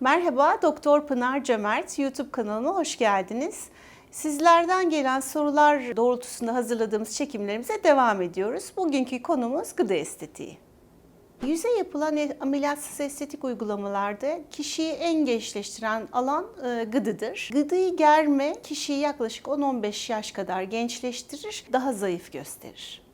Merhaba, Doktor Pınar Cömert YouTube kanalıma hoş geldiniz. Sizlerden gelen sorular doğrultusunda hazırladığımız çekimlerimize devam ediyoruz. Bugünkü konumuz gıda estetiği. Yüze yapılan e- ameliyatsız estetik uygulamalarda kişiyi en gençleştiren alan e, gıdıdır. Gıdıyı germe kişiyi yaklaşık 10-15 yaş kadar gençleştirir, daha zayıf gösterir.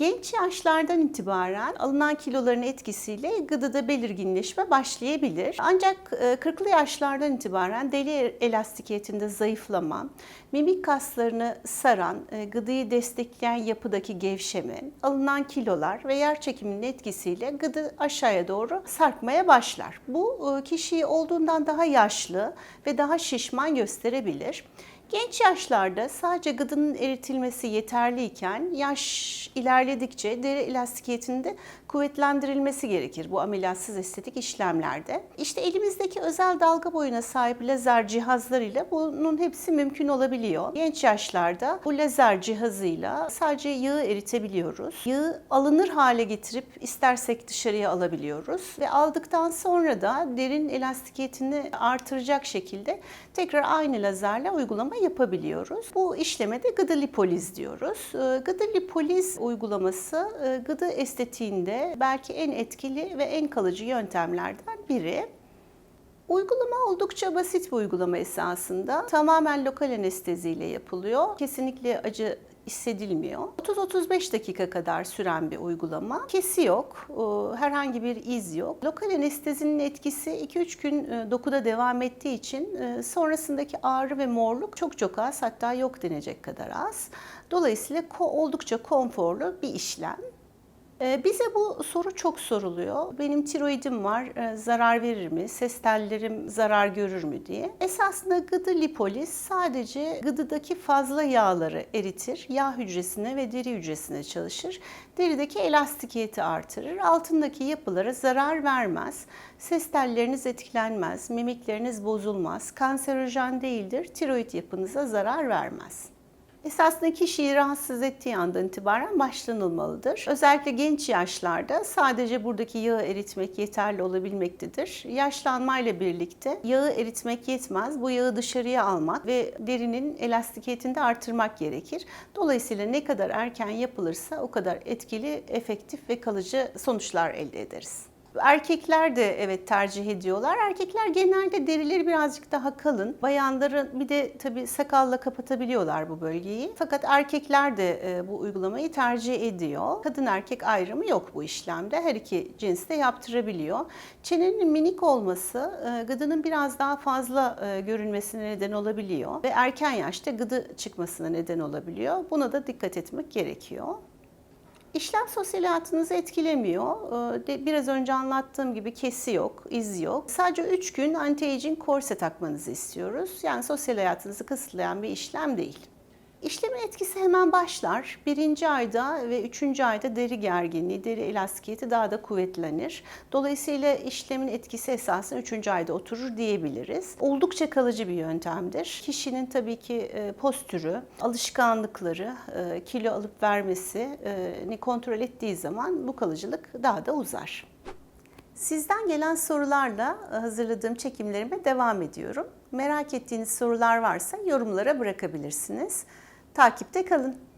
Genç yaşlardan itibaren alınan kiloların etkisiyle gıdıda belirginleşme başlayabilir. Ancak e, 40'lı yaşlardan itibaren deri elastikiyetinde zayıflama, mimik kaslarını saran, e, gıdıyı destekleyen yapıdaki gevşeme, alınan kilolar ve yer çekiminin etkisiyle gıdı aşağıya doğru sarkmaya başlar. Bu e, kişiyi olduğundan daha yaşlı ve daha şişman gösterebilir. Genç yaşlarda sadece gıdının eritilmesi yeterliyken yaş ilerledikçe deri elastikiyetinde kuvvetlendirilmesi gerekir bu ameliyatsız estetik işlemlerde. İşte elimizdeki özel dalga boyuna sahip lazer cihazlarıyla bunun hepsi mümkün olabiliyor. Genç yaşlarda bu lazer cihazıyla sadece yağı eritebiliyoruz. Yağı alınır hale getirip istersek dışarıya alabiliyoruz ve aldıktan sonra da derin elastikiyetini artıracak şekilde tekrar aynı lazerle uygulama yapabiliyoruz. Bu işleme de gıda lipoliz diyoruz. Ee, Gıda lipoliz uygulaması e, gıda estetiğinde belki en etkili ve en kalıcı yöntemlerden biri. Uygulama oldukça basit bir uygulama esasında. Tamamen lokal anesteziyle yapılıyor. Kesinlikle acı hissedilmiyor. 30-35 dakika kadar süren bir uygulama. Kesi yok, e, herhangi bir iz yok. Lokal anestezinin etkisi 2-3 gün e, dokuda devam ettiği için e, sonrasındaki ağrı ve morluk çok çok az hatta yok denecek kadar az. Dolayısıyla oldukça konforlu bir işlem. Ee, Bize bu soru çok soruluyor. Benim tiroidim var, e, zarar verir mi? Ses tellerim zarar görür mü diye. Esasında gıdı lipoliz sadece gıdıdaki fazla yağları eritir. Yağ hücresine ve deri hücresine çalışır. Derideki elastikiyeti artırır. Altındaki yapılara zarar vermez. Ses telleriniz etkilenmez, mimikleriniz bozulmaz. Kanserojen değildir, tiroid yapınıza zarar vermez. Esasında kişiyi rahatsız ettiği andan itibaren başlanılmalıdır. Özellikle genç yaşlarda sadece buradaki yağı eritmek yeterli olabilmektedir. Yaşlanmayla birlikte yağı eritmek yetmez. Bu yağı dışarıya almak ve derinin elastikiyetini de artırmak gerekir. Dolayısıyla ne kadar erken yapılırsa o kadar etkili, efektif ve kalıcı sonuçlar elde ederiz. Erkekler de evet tercih ediyorlar. Erkekler genelde derileri birazcık daha kalın. Bayanların bir de tabii sakalla kapatabiliyorlar bu bölgeyi. Fakat erkekler de e, bu uygulamayı tercih ediyor. Kadın erkek ayrımı yok bu işlemde. Her iki cins de yaptırabiliyor. Çenenin minik olması e, gıdının biraz daha fazla e, görünmesine neden olabiliyor ve erken yaşta gıdı çıkmasına neden olabiliyor. Buna da dikkat etmek gerekiyor. İşlem sosyal hayatınızı etkilemiyor. Ee, Biraz önce anlattığım gibi kesi yok, iz yok. Sadece 3 gün anti-aging korse takmanızı istiyoruz. Yani sosyal hayatınızı kısıtlayan bir işlem değil. İşlemin etkisi hemen başlar. Birinci ayda ve üçüncü ayda deri gerginliği, deri elastikiyeti daha da kuvvetlenir. Dolayısıyla işlemin etkisi esasen üçüncü ayda oturur diyebiliriz. Oldukça kalıcı bir yöntemdir. Kişinin tabii ki e, postürü, alışkanlıkları, e, kilo alıp vermesini kontrol ettiği zaman bu kalıcılık daha da uzar. Sizden gelen sorularla e, hazırladığım çekimlerime devam ediyorum. Merak ettiğiniz sorular varsa yorumlara bırakabilirsiniz. Takipte kalın.